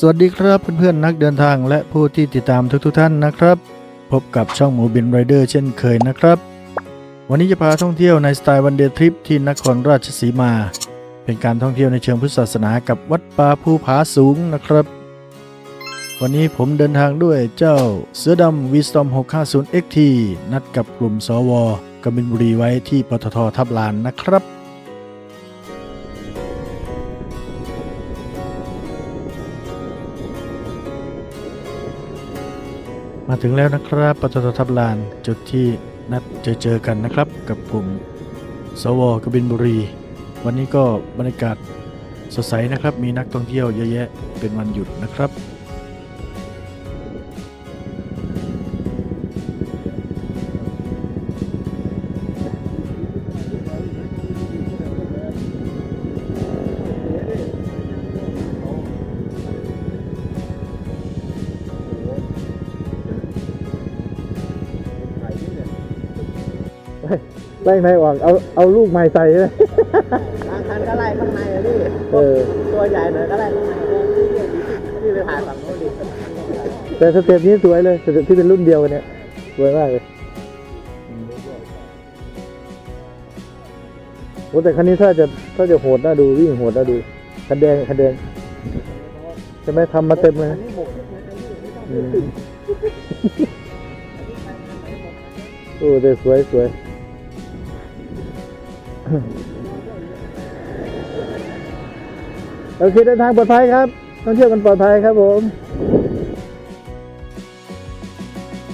สวัสดีครับเพื่อนๆนักเดินทางและผู้ที่ติดตามทุกๆท่านนะครับ พบกับช่องหมูบินไรเดอร์เช่นเคยนะครับ วันนี้จะพาท่องเที่ยวในสไตล์วันเดย์ทริปที่นครราชสีมา เป็นการท่องเที่ยวในเชิงพุทธศาสนากับวัดป่าภูผาสูงนะครับ วันนี้ผมเดินทางด้วยเจ้าเสือดำ Wisdom 650 XT นัดกับกลุ่มสวกบินบุรีไว้ที่ปตททับลานนะครับ มาถึงแล้วนะครับปตททับลานจุดที่นัดเจอเจอกันนะครับ กับกลุ่มสวกบินบุรี วันนี้ก็บรรยากาศสดใสนะครับ มีนักท่องเที่ยวเยอะแยะเป็นวันหยุดนะครับ แป้งในออก เอาเอาลูกใหม่ใส่ใช่ไหมบางคันก็ไล่ข้างในอะพี่เออตัวใหญ่หน่อยก็ไล่ข้างในพี่ไปถ่ายฝั่งโน้นดิแต่สเต็ปนี้สวยเลยสเต็ปที่เป็นรุ่นเดียวกันเนี่ยสวยมากเลยโอ้แต่คันนี้ถ้าจะถ้าจะโหดน่าดูวิ่งโหดน่าดูคันแดงคันแดงใช่ไหมทำมาเต็มเลยนะอืมโอ้แต่สวยสวย โอเคเดินทางปลอดภัยครับต้องเที่ยวกันปลอดภัยครับผม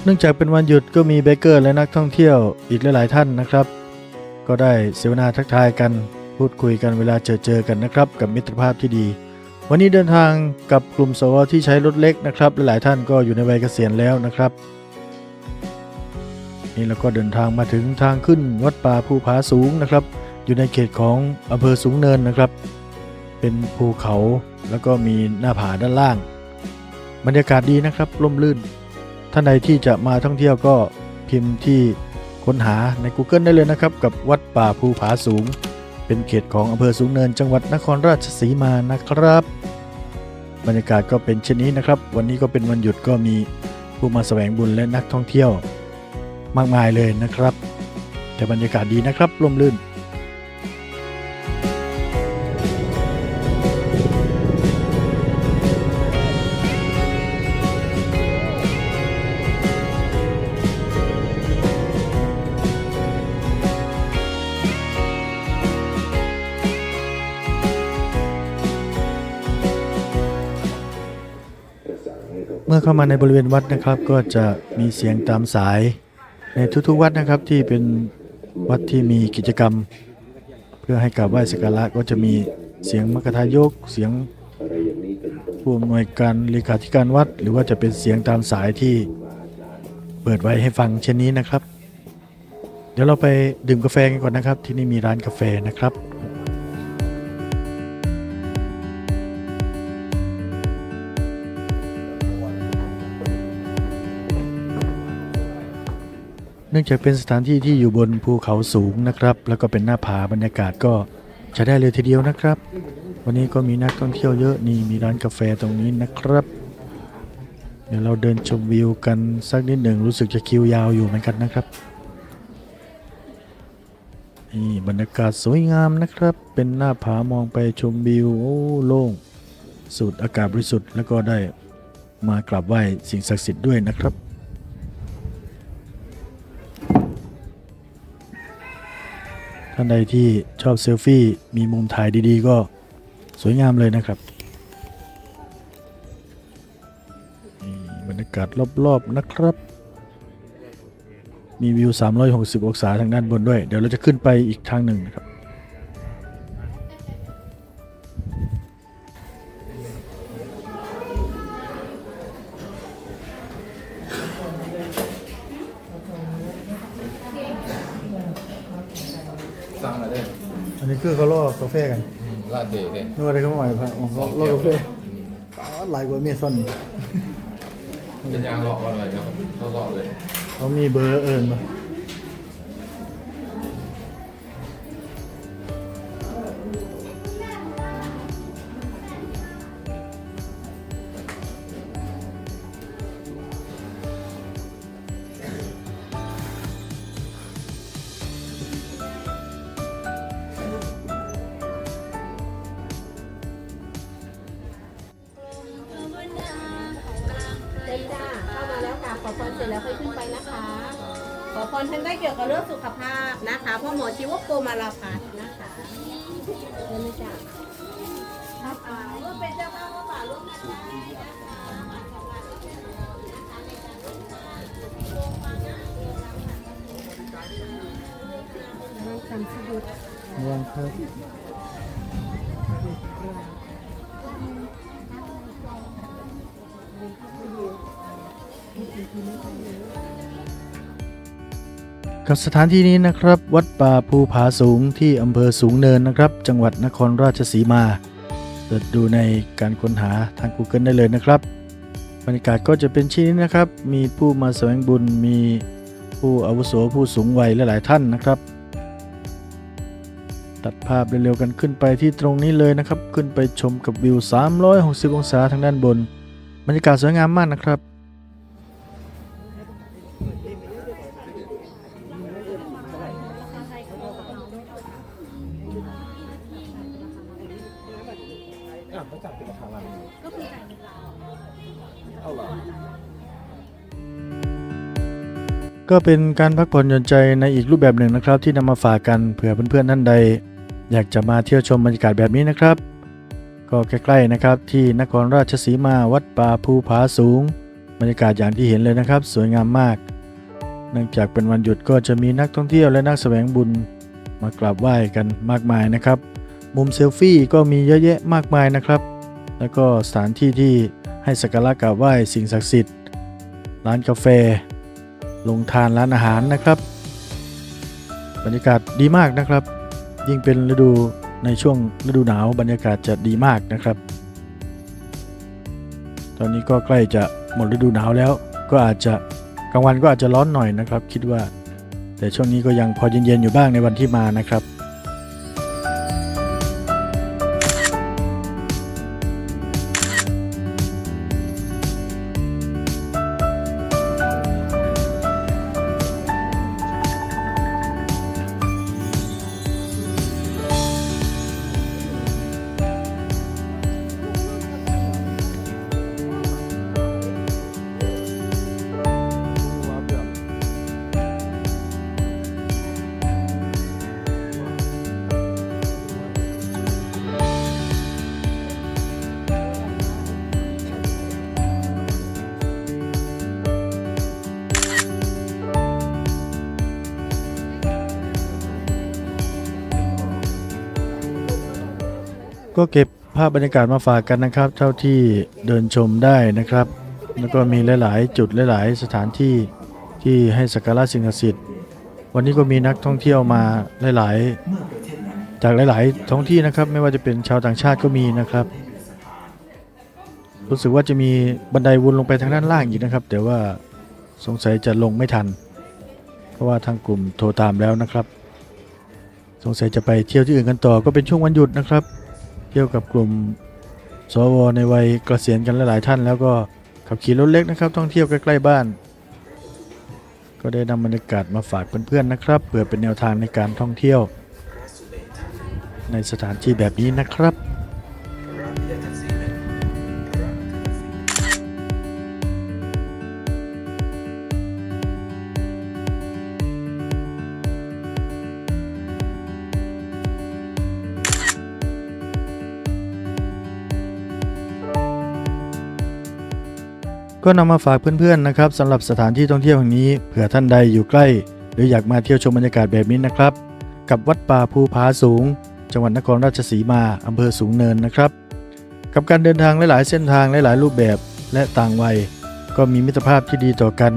เนื่องจากเป็นวันหยุดก็มีเบเกอร์และนักท่องเที่ยวอีกหลายๆท่านนะครับ ก็ได้เสวนาทักทายกันพูดคุยกันเวลาเจอเจอกันนะครับ กับมิตรภาพที่ดี วันนี้เดินทางกับกลุ่มสวที่ใช้รถเล็กนะครับหลายๆท่านก็อยู่ในวัยเกษียณแล้วนะครับ นี่เราก็เดินทางมาถึงทางขึ้นวัดป่าภูผาสูงนะครับ อยู่ในเขตของอำเภอสูงเนินนะครับ เป็นภูเขาแล้วก็มีหน้าผาด้านล่าง บรรยากาศดีนะครับร่มรื่น ท่านใดที่จะมาท่องเที่ยวก็พิมพ์ที่ค้นหาใน Google ได้เลยนะครับ กับวัดป่าภูผาสูง เป็นเขตของอำเภอสูงเนิน จังหวัดนครราชสีมานะครับ บรรยากาศก็เป็นเช่นนี้นะครับ วันนี้ก็เป็นวันหยุดก็มีผู้มาแสวงบุญและนักท่องเที่ยว มากมายเลยนะครับ แต่บรรยากาศดีนะครับร่มรื่น มื่อเข้ามาในบริเวณวัดนะครับ ก็จะมีเสียงตามสาย ในทุกๆวัดนะครับที่เป็นวัดที่มีกิจกรรม เพื่อให้กราบไหว้สักการะก็จะมีเสียงมกทายกเสียงผู้อำนวยการเลขาธิการวัด หรือว่าจะเป็นเสียงตามสายที่เปิดไว้ให้ฟังเช่นนี้นะครับ เดี๋ยวเราไปดื่มกาแฟกันก่อนนะครับ ที่นี่มีร้านกาแฟนะครับ เนื่องจากเป็นสถานที่ที่อยู่บนภูเขาสูงนะครับ แล้วก็เป็นหน้าผาบรรยากาศก็ใช้ได้เลยทีเดียวนะครับ วันนี้ก็มีนักท่องเที่ยวเยอะนี่มีร้านกาแฟตรงนี้นะครับ เดี๋ยวเราเดินชมวิวกันสักนิดหนึ่งรู้สึกจะคิวยาวอยู่เหมือนกันนะครับนี่บรรยากาศสวยงามนะครับ เป็นหน้าผามองไปชมวิวโอ้โล่งสูดอากาศบริสุทธิ์แล้วก็ได้มากราบไหว้สิ่งศักดิ์สิทธิ์ด้วยนะครับานใดที่ชอบเซลฟี่มีมุมถ่ายดีๆ ก็สวยงามเลยนะครับมีบรรยากาศรอบๆนะครับ มีวิว 360 องศาทางด้านบนด้วย เดี๋ยวเราจะขึ้นไปอีกทางหนึ่งนะครับ สั่งอะไรได้อันนี้คือเขาล่อกาแฟกันลาดเดย์เนี่ยนึกว่าอะไรเขาหมายพันล่อกาแฟหลายกว่าเมซอนเป็นยางหลอกอะไรครับเขาหลอกเลย เขามีเบอร์เอิญ มาอพรท่านได้เกี่ยวกับเรื่องสุขภาพนะคะพ่อหมอชีวโกมาลาพัฒน์นะคะเชิญเลยจ้ะครับอ่าร่วมเป็นเจ้าภาพก็ป่าร่วมกันได้ยังครับ กับสถานที่นี้นะครับ วัดป่าภูผาสูงที่อำเภอสูงเนินนะครับ จังหวัดนครราชสีมาเปิดดูในการค้นหาทาง Google ได้เลยนะครับ บรรยากาศก็จะเป็นเช่นนี้นะครับ มีผู้มาแสวงบุญมีผู้อาวุโสผู้สูงวัยหลาย ๆ ท่านนะครับ ตัดภาพเร็ว ๆ กันขึ้นไปที่ตรงนี้เลยนะครับ ขึ้นไปชมกับวิว 360 องศาทางด้านบน บรรยากาศสวยงามมากนะครับ ก็เป็นการพักผ่อนหย่อนใจในอีกรูปแบบหนึ่งนะครับ ที่นำมาฝากกันเผื่อเพื่อนๆท่านใด อยากจะมาเที่ยวชมบรรยากาศแบบนี้นะครับ ก็ใกล้ๆนะครับที่นครราชสีมาวัดป่าภูผาสูง บรรยากาศอย่างที่เห็นเลยนะครับ สวยงามมาก เนื่องจากเป็นวันหยุดก็จะมีนักท่องเที่ยวและนักแสวงบุญมากราบไหว้กันมากมายนะครับ มุมเซลฟี่ก็มีเยอะแยะมากมายนะครับ แล้วก็สถานที่ที่ให้สักการะกราบไหว้สิ่งศักดิ์สิทธิ์ ร้านกาแฟ ลงทานร้านอาหารนะครับ บรรยากาศดีมากนะครับ ยิ่งเป็นฤดูในช่วงฤดูหนาวบรรยากาศจะดีมากนะครับ ตอนนี้ก็ใกล้จะหมดฤดูหนาวแล้ว ก็อาจจะกลางวันก็อาจจะร้อนหน่อยนะครับ คิดว่า แต่ช่วงนี้ก็ยังพอเย็นๆอยู่บ้างในวันที่มานะครับ ก็เก็บภาพบรรยากาศมาฝากกันนะครับ เท่าที่เดินชมได้นะครับ แล้วก็มีหลาย ๆ จุดหลาย ๆ สถานที่ที่ให้สักการะสิ่งศักดิ์สิทธิ์วันนี้ก็มีนักท่องเที่ยวมาหลาย ๆ จากหลาย ๆ ท้องที่นะครับ ไม่ว่าจะเป็นชาวต่างชาติก็มีนะครับ รู้สึกว่าจะมีบันไดวนลงไปทางด้านล่างอีกนะครับ แต่ว่าสงสัยจะลงไม่ทัน เพราะว่าทางกลุ่มโทรตามแล้วนะครับ สงสัยจะไปเที่ยวที่อื่นกันต่อก็เป็นช่วงวันหยุดนะครับ เที่ยวกับกลุ่มสวในวัยเกษียณกันหลายๆท่าน แล้วก็ขับขี่รถเล็กนะครับท่องเที่ยวใกล้ๆบ้าน ก็ได้นำบรรยากาศมาฝากเพื่อนๆนะครับเพื่อเป็นแนวทางในการท่องเที่ยว ในสถานที่แบบนี้นะครับ ก็นำมาฝากเพื่อนๆนะครับสำหรับสถานที่ท่องเที่ยวแห่งนี้เผื่อท่านใดอยู่ใกล้ หรืออยากมาเที่ยวชมบรรยากาศแบบนี้นะครับ กับวัดป่าภูผาสูง จังหวัดนครราชสีมาอำเภอสูงเนินนะครับ กับการเดินทางหลายๆ เส้นทางหลายๆ รูปแบบและต่างวัย ก็มีมิตรภาพที่ดีต่อกัน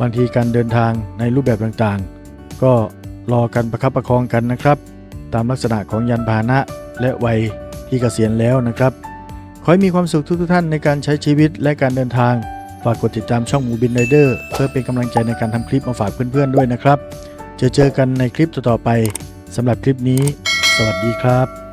บางทีการเดินทางในรูปแบบต่างๆ ก็รอกันประคับประคองกันนะครับ ตามลักษณะของยานพาหนะและวัยที่เกษียณแล้วนะครับ ขอให้มีความสุขทุกๆท่านในการใช้ชีวิตและการเดินทาง ฝากกดติดตามช่องหมูบินไรเดอร์เพื่อเป็นกำลังใจในการทำคลิปมาฝากเพื่อนๆด้วยนะครับ เจอเจอกันในคลิปต่อๆไปสำหรับคลิปนี้ สวัสดีครับ